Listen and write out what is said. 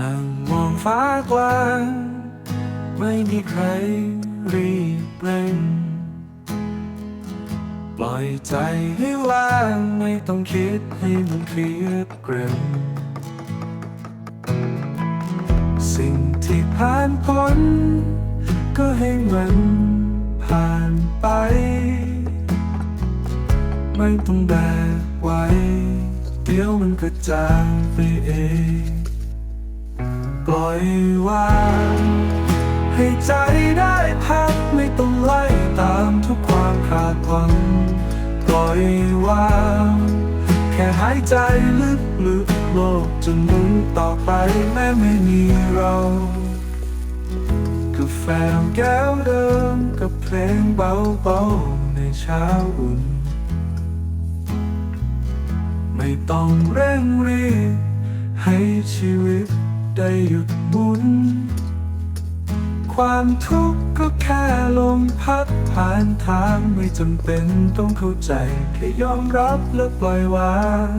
นั่งมองฟ้ากลาง ไม่มีใครรีบเร่ง ปล่อยใจให้ว่างไม่ต้องคิดให้มันเครียดเกร็มสิ่งที่ผ่านพ้นก็ให้มันผ่านไป ไม่ต้องแบกไว้ เดี๋ยวมันก็จางไปเอง ปล่อยวาง ให้ใจได้พักไม่ต้องไล่ตามทุกความคาดหวัง ปล่อยวาง แค่หายใจลึกๆโลกจะหมุนต่อไปแม้ไม่มีเรากาแฟแก้วเดิมกับเพลงเบาๆในเช้าอุ่น ไม่ต้องเร่งรีบให้ชีวิต ได้หยุดหมุน ความทุกข์ก็แค่ลมพัดผ่านทางไม่จำเป็นต้องเข้าใจแค่ยอมรับและปล่อยวาง